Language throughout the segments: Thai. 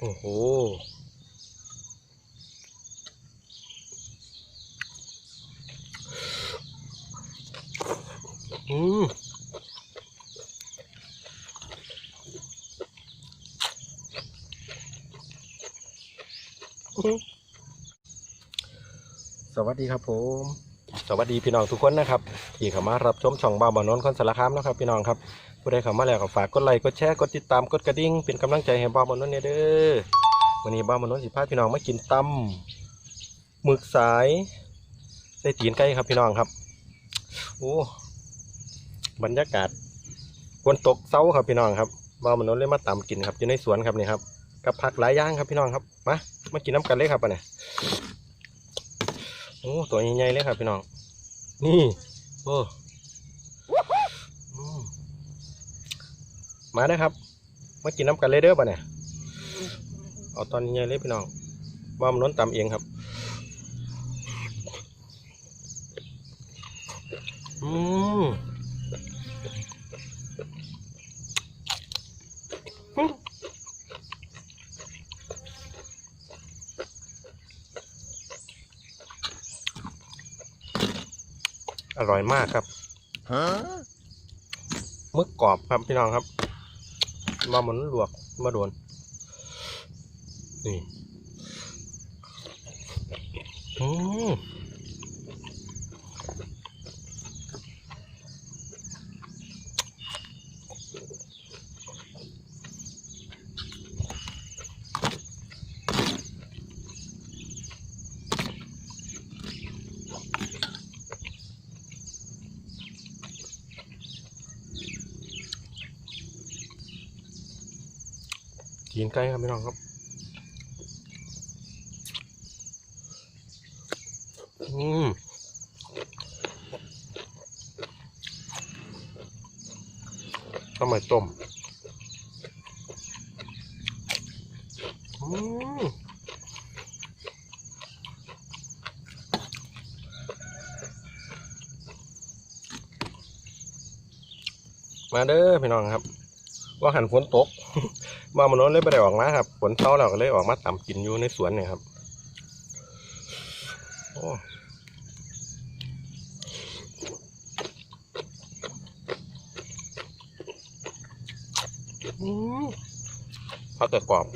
โอ้โห อืมสวัสดีครับผม สวัสดีพี่น้องทุกคนนะครับที่เข้ามารับชมช่องบ่าบานนท์คนสารคามนะครับพี่น้องครับผู้ใดเข้ามาแล้วก็ฝากกดไลค์กดแชร์กดติดตามกดกระดิ่งเป็นกำลังใจให้บ่าบานนท์เนี่ยเด้อวันนี้บ่าบานนท์สิพาพี่น้องมากินตำหมึกสายใส่ตีนไก่ครับพี่น้องครับโอ้บรรยากาศฝนตกเซาครับพี่น้องครับบ่าบานนท์เลยมาตำกินครับอยู่ในสวนครับนี่ครับกับผักหลายอย่างครับพี่น้องครับมามากินน้ำกันเลยครับปะเนี่ย โอ้ตัวใหญ่ๆเลยครับพี่น้อง นี่ โอ้อมาได้ครับ มากินน้ำกันเลยเด้อป่ะเนี่ยเอาตอนใหญ่เลยพี่น้องว่ามันล้นตำเองครับ อืม อร่อยมากครับมึกกรอบครับพี่น้องครับมาหมุนลวกมาโดน นี่อืม กินไก่ครับพี่น้องครับอืมทำไมต้มอืมมาเด้อพี่น้องครับ ว่าหันฝนตก มามันนนเลยไม่ได้ออกมาครับฝนเศร้าเราก็เลยออกมาต่ำกินอยู่ในสวนเนี่ยครับโอ้อืมผักกระกรอบ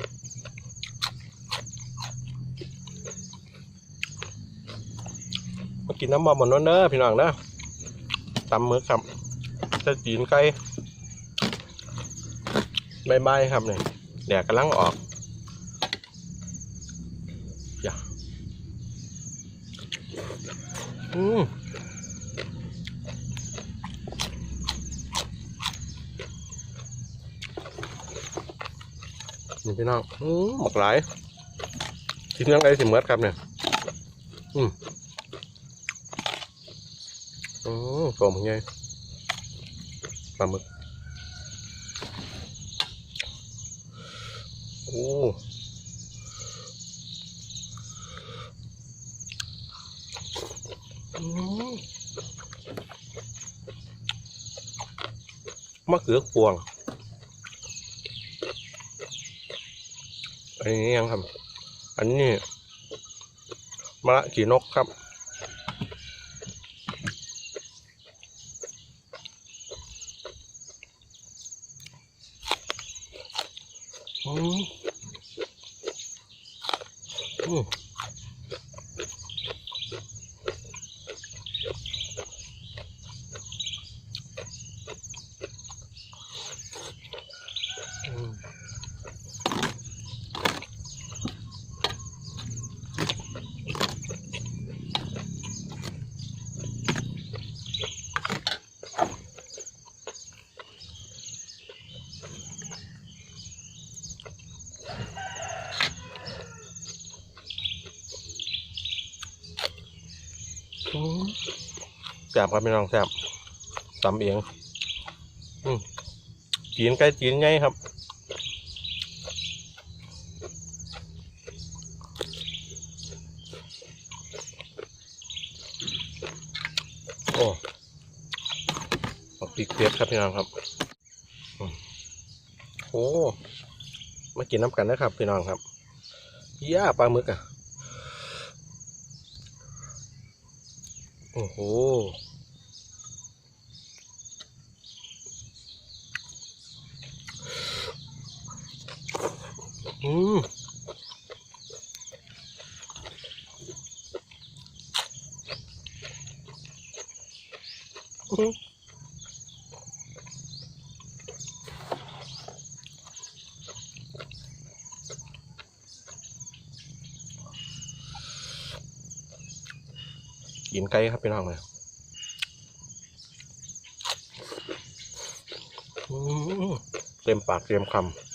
มากินน้ำมันบนนั้นเด้อพี่น้องเด้อตำมือครับจะจีนไก่ ใบๆครับเนี่ยแดดกำลังออกอย่าอืมนี่พี่น้องอืมหมกหลายกินยังไงสิเมืดครับเนี่ยอืมโอ้ตัวมันไงปลาหมึก โอ้อื มะเขือพวง อันนี้ยังครับ อันนี้มะระขีนกครับ อืมอืม แซบครับพี่น้องแซบตำเองอืมจีนไก่จีนไงครับโอ้ปักปีกเป็ดครับพี่น้องครับโอ้มากินน้ำกันนะครับพี่น้องครับย่าปลาหมึกอะ โอ้โห อืมอืม กินไก่ครับพี่น้องเลยเต็มปากเต็มคำ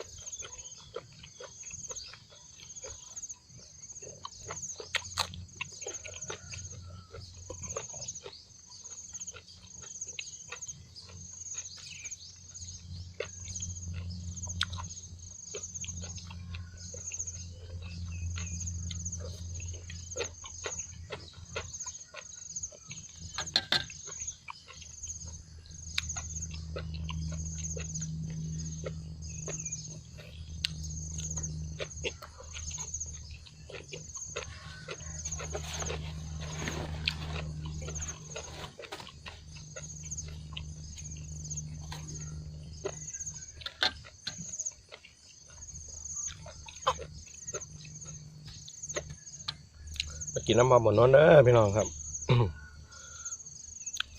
กินน้ำมันบนนอนเด้อพี่น้องครับ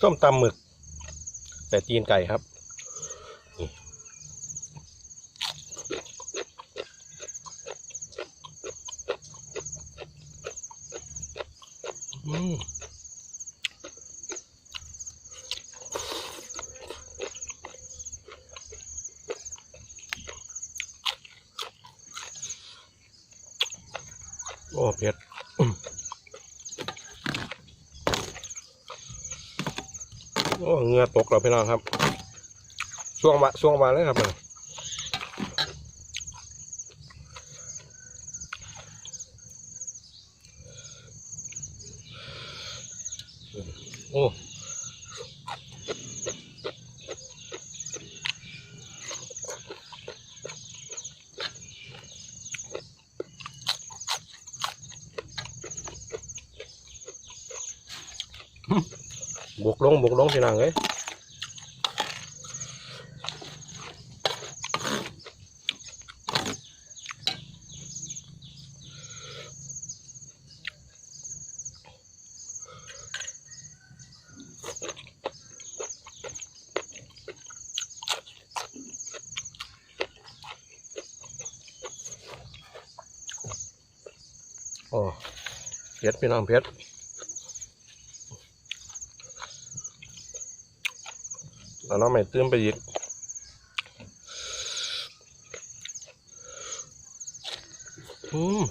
ส้มตำหมึก แต่ตีนไก่ครับ โอ้เงือตกแล้วพี่น้องครับช่วงวะช่วงวานเลยครับ บวกลงบวกลงพี่น้องเอ้ยโอ้เผ็ดพี่น้องเผ็ด แล้วน้องไม่ตื้มไปอีกอืม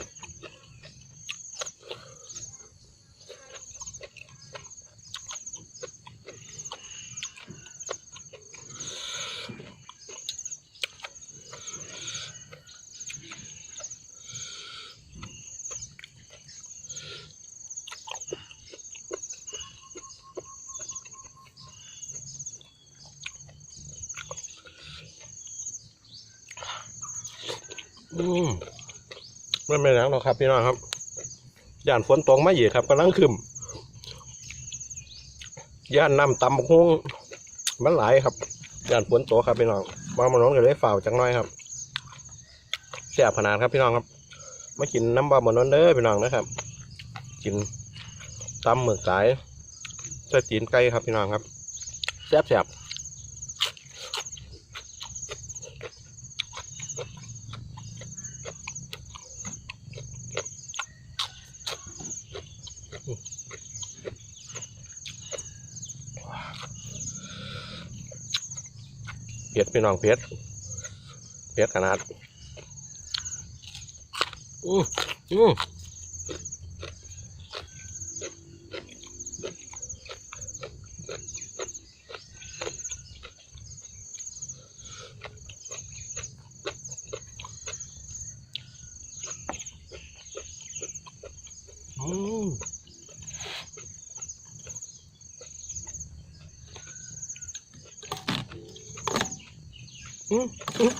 อืมไม่เป็นหยังหรอกครับพี่น้องครับย่านฝนตกมาอีครับกำลังขึ้นย่านน้ำตำบักฮุ้งมันหลายครับย่านฝนตกครับพี่น้องมามาน้องก็เลยฝ่าวจังน้อยครับแซ่บขนาดครับพี่น้องครับมากินน้ำบะหมอนนเด้อพี่น้องนะครับ กินตำหมึกสายใส่ตีนไก่ครับพี่น้องครับแซ่บแผ็ดพี่น้องเผ็ดเผ็ดขนาดอืออือ อืม อืมอืม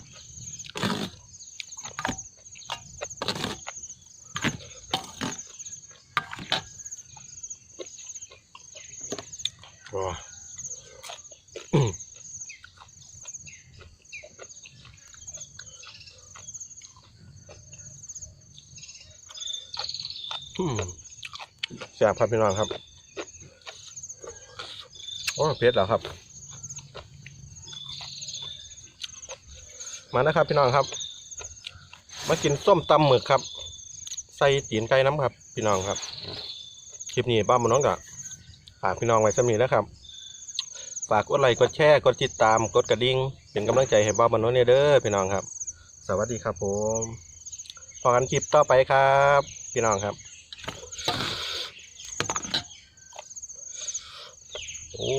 ว้าอืมอืมแซ่บครับพี่น้องครับ โอ้เผ็ดแล้วครับ มานะครับพี่น้องครับ มากินส้มตำหมึกครับ ใส่ตีนไก่น้ำครับ พี่น้องครับ คลิปนี้บ้านมนน้องกะฝากพี่น้องไว้สำนีนะครับ ฝากกดไลค์กดแชร์กดติดตามกดกระดิ่งเป็นกำลังใจให้บ้านมนน้องเนี่ยเด้อพี่น้องครับ สวัสดีครับผมพอกันคลิปต่อไปครับ พี่น้องครับ โอ้